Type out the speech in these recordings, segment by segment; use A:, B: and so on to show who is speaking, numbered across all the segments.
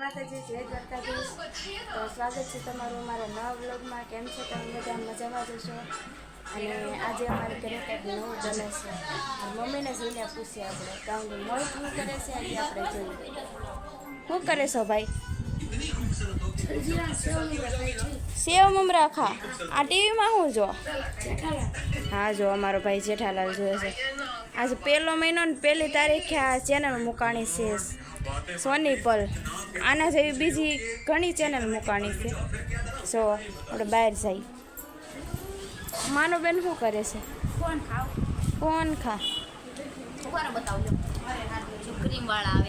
A: માતાજી, જય દ્વારકાધીશ. તો સ્વાગત છે તમારું અમારા નવા વ્લોગમાં. કેમ છો? તમે બધા મજામાં જશો અને આજે અમારે ઘરે કંઈક નવું બને છે. મમ્મીને જોઈને પૂછીએ આપણે કારણ કે મોહિત શું કરે છે? આજે આપણે જોઈએ. શું કરે છો ભાઈ? સેવ મમરા ખા. આ ટીવીમાં હું જો હા, જો, અમારો ભાઈ જેઠાલાલ જોયે છે. આજે પહેલો મહિનો ને પહેલી તારીખે આ ચેનલ મુકાણી છે સોની પલ આના જેવી બીજી ઘણી ચેનલ મુકાણી છે. સો આપણે બહાર જઈ માનો બેન શું કરે છે?
B: ફોન ખાવ.
A: ફોન ખા.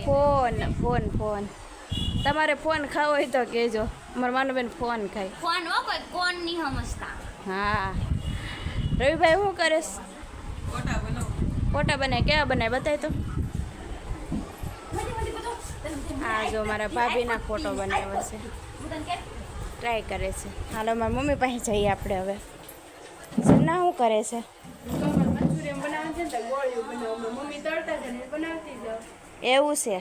A: ફોન ફોન ફોન તમારે ફોન ખાવો હોય તો કહેજો. મારા માનો બેન ફોન ખાય.
B: ફોન હો કોઈ કોણ નહીં સમજતા.
A: હા. રવિભાઈ શું કરે છે? ફોટા બનાય, કેવા બનાય બતાય તો? હા જો મારા ભાભીના ફોટો બનાવ્યો છે. ટ્રાય કરે છે. હાલો, મારા મમ્મી પાસે જઈએ આપણે હવે. સન્ના શું કરે છે? એવું છે.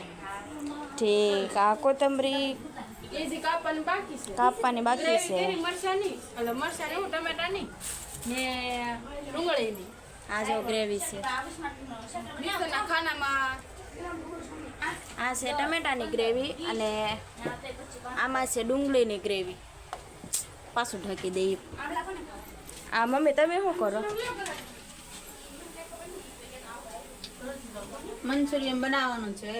A: ઠીક. આ કોથમરી કાપવાની બાકી છે. આ જો ગ્રેવી છે. આ છે ટમેટાની ગ્રેવી અને આમાં છે ડુંગળીની ગ્રેવી. પાછું ઢાંકી દઈએ આ મમ્મી તમે શું કરો?
C: મંચુરિયન બનાવવાનું છે.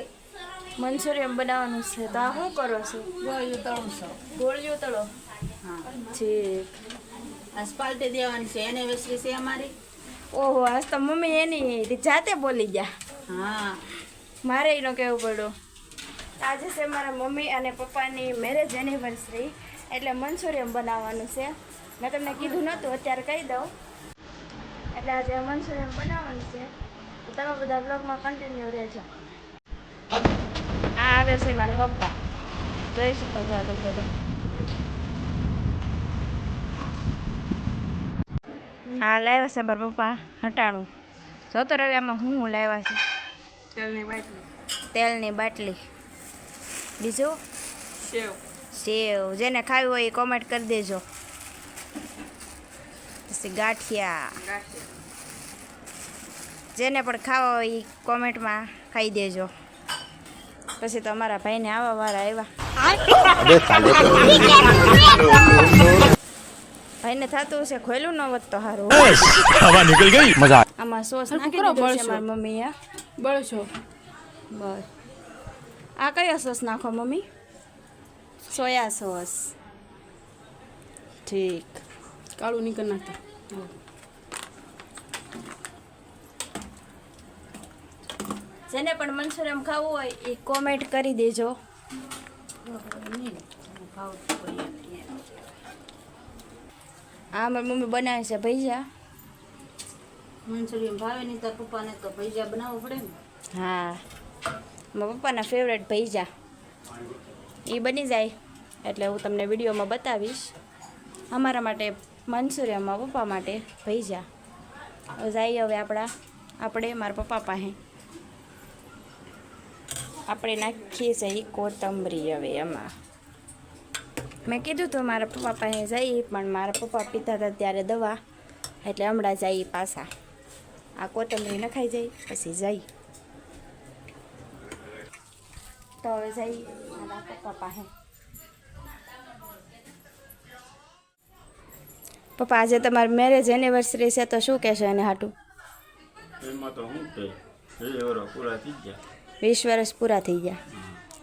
A: મંચુરિયન બનાવવાનું છે. તો આ શું કરો છો?
C: ગોળિયું તળું
A: છો. ગોળિયું તળો
C: હા.
A: ઠીક.
C: આ સ્પાલ્ટી દેવાની છે. એનિવર્સરી છે અમારી.
A: ઓહો આજ તો મમ્મી એની જાતે બોલી ગયા.
C: હા.
A: મારે એનો કહેવું પડ્યું. આજે છે મારા મમ્મી અને પપ્પાની મેરેજ એનિવર્સરી એટલે મંચુરિયમ બનાવવાનું છે. મેં તમને કીધું નહોતું અત્યારે કહી દઉં. એટલે આજે મંચુરિયમ બનાવવાનું છે. તમે બધા બ્લોગમાં કન્ટિન્યુ રહેજો. આ આવે છે મારા પપ્પા. જોઈ શકો છો બધું હા લાવ્યા છે મારા પપ્પા હટાણું. જો તો રવિ આમાં હું હું લાવ્યા છે.
C: તેલની બાટલી.
A: તેલની બાટલી. બીજું?
C: સેવ.
A: સેવ. જેને ખાવી હોય એ કોમેન્ટ કરી દેજો. પછી ગાંઠિયા. જેને પણ ખાવા હોય એ કોમેન્ટમાં ખાઈ દેજો. પછી તો અમારા ભાઈને આવા વાળા આવ્યા. એને થાતું છે ખોયલું ન વત તો સારું
D: હવા નીકળી ગઈ? મજા
A: આમાં સોસ નાખી દીધો છે મારી મમ્મીએ.
C: બળશો.
A: બસ. આ કયો સોસ નાખો મમ્મી? Soya sauce. ઠીક.
C: કાળું નીકળ નાખતા.
A: જેને પણ મનસુરમ ખાવું હોય એ કોમેન્ટ કરી દેજો. ખાવું આ મારી મમ્મી બનાવે છે ભૈજા
C: મંચુરિયન ભાવે નહીં તાર પપ્પાને તો ભૈજા બનાવવું પડે ને.
A: હા. મારા પપ્પાના ફેવરેટ ભૈજા એ બની જાય. એટલે હું તમને વિડીયોમાં બતાવીશ. અમારા માટે મંચુરિયનમાં પપ્પા માટે ભૈજા જાય હવે આપણા આપણે મારા પપ્પા પાસે. આપણે નાખીએ છીએ કોથમરી હવે એમાં. મેં કીધું તો મારા પપ્પા પાસે જઈએ પણ મારા પપ્પા પીતા હતા ત્યારે દવા. એટલે હમણાં જઈએ પાછા. આ કોથમરી નખાઈ જાય પછી જઈ. તો હવે જઈ મારા પપ્પા પાસે. પપ્પા આજે તમારી મેરેજ એનિવર્સરી છે તો શું કહેશો એને હાટું?
E: એમાં તો કે
A: વીસ વર્ષ પૂરા થઈ ગયા.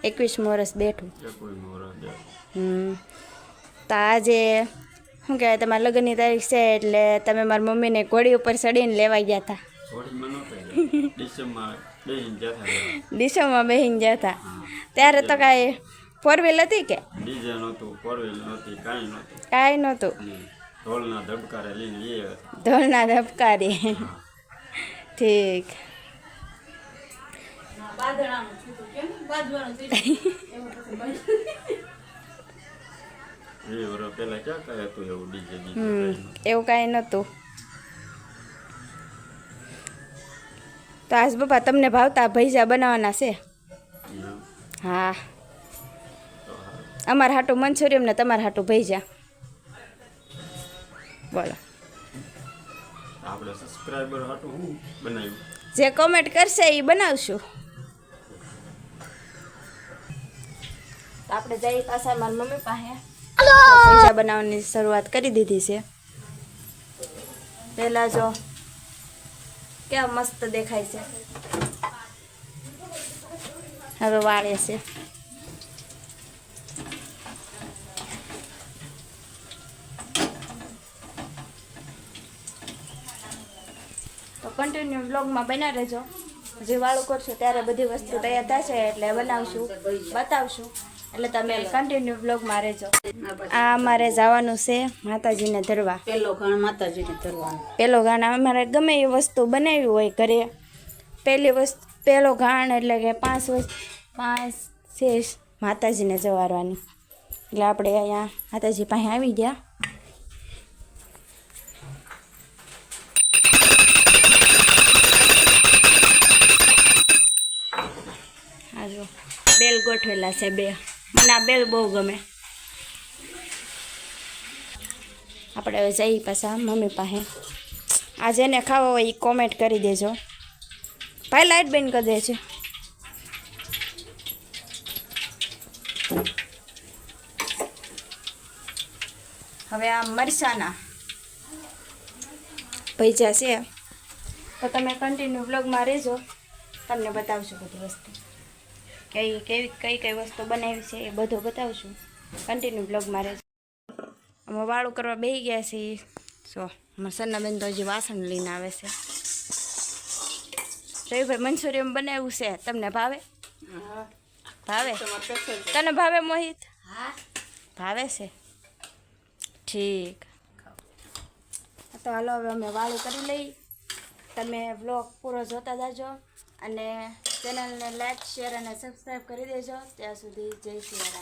A: એકવીસમું વર્ષ બેઠું. હમ. તો આજે શું કહેવાય તમારા લગ્નની તારીખ છે એટલે તમે મારી મમ્મીને ઘોડી ઉપર ચડીને લેવા ગયા હતા
E: ડિસેમ્બર બેસીને
A: ગયા હતા ત્યારે તો કાંઈ ફોર વ્હીલ હતી કે?
E: ડીજે નહોતું ફોર વ્હીલ નહોતી કાંઈ નહોતું.
A: કાંઈ નહોતું.
E: હમ. ઢોલના ધબકારે લઈને
A: ઢોલના ધબકારે. ઠીક.
E: એવું ડીજે
A: હમ એવું કાંઈ નહોતું. તો આજ બાપા તમને ભાવતા ભૈજા બનાવવાના છે? હા. અમારા હાટું મંચુરિયમ ને તમારા હાટું ભૈજા બોલો.
E: આપણે સબસ્ક્રાઈબર હાટું બનાવ્યું?
A: જે કોમેન્ટ કરશે એ બનાવશું. તો આપણે જઈ પાછા મારી મમ્મી પાસે. પૈસા બનાવવાની શરૂઆત કરી દીધી છે. પહેલા જો કેવા મસ્ત દેખાય છે. હવે વાળે છે. તો કન્ટિન્યુ બ્લોગમાં બના રહેજો. જે વાળું કરશું ત્યારે બધી વસ્તુ તૈયાર થશે એટલે બનાવશું બતાવશું. એટલે તમે કન્ટિન્યુ બ્લોગમાં રહેજો આ અમારે જવાનું છે માતાજીને ધરવા.
C: પેલો ઘણ માતાજીને ધરવાનો.
A: પેલો ગાણ અમારે ગમે એ વસ્તુ બનાવી હોય ઘરે. પહેલી વસ્તુ પહેલો ગાણ એટલે કે પાંચ વસ્તુ પાંચ શેષ માતાજીને જવારવાની. એટલે આપણે અહીંયા માતાજી પાસે આવી ગયા. બેલ ગોઠવેલા છે બે. મને આ બેલ બહુ ગમે. આપણે હવે જઈએ પાછા મમ્મી પાસે. આ જેને ખાવો હોય એ કોમેન્ટ કરી દેજો. ભાઈ લાઇટ બેન કરી દે છે. હવે આ મરસાના ભૈજા છે. તો તમે કન્ટિન્યુ બ્લોગમાં રહેજો. તમને બતાવશું બધી વસ્તુ. કઈ કેવી કઈ કઈ વસ્તુ બનાવી છે એ બધું બતાવશું. કન્ટિન્યુ બ્લોગમાં મારે અમે વાળું કરવા બેસી ગયા છીએ. જો અમારા સન્નાબેન તો હજી વાસણ લઈને આવે છે. રવિભાઈ મંચુરિયમ બનાવ્યું છે. તમને ભાવે? ભાવે? તને ભાવે મોહિત? ભાવે છે? ઠીક. તો હાલો હવે અમે વાળું કરી લઈ. તમે બ્લોગ પૂરો જોતા જાજો. અને ચેનલને લાઈક શેર અને સબસ્ક્રાઈબ કરી દેજો. ત્યાં સુધી જય શ્રી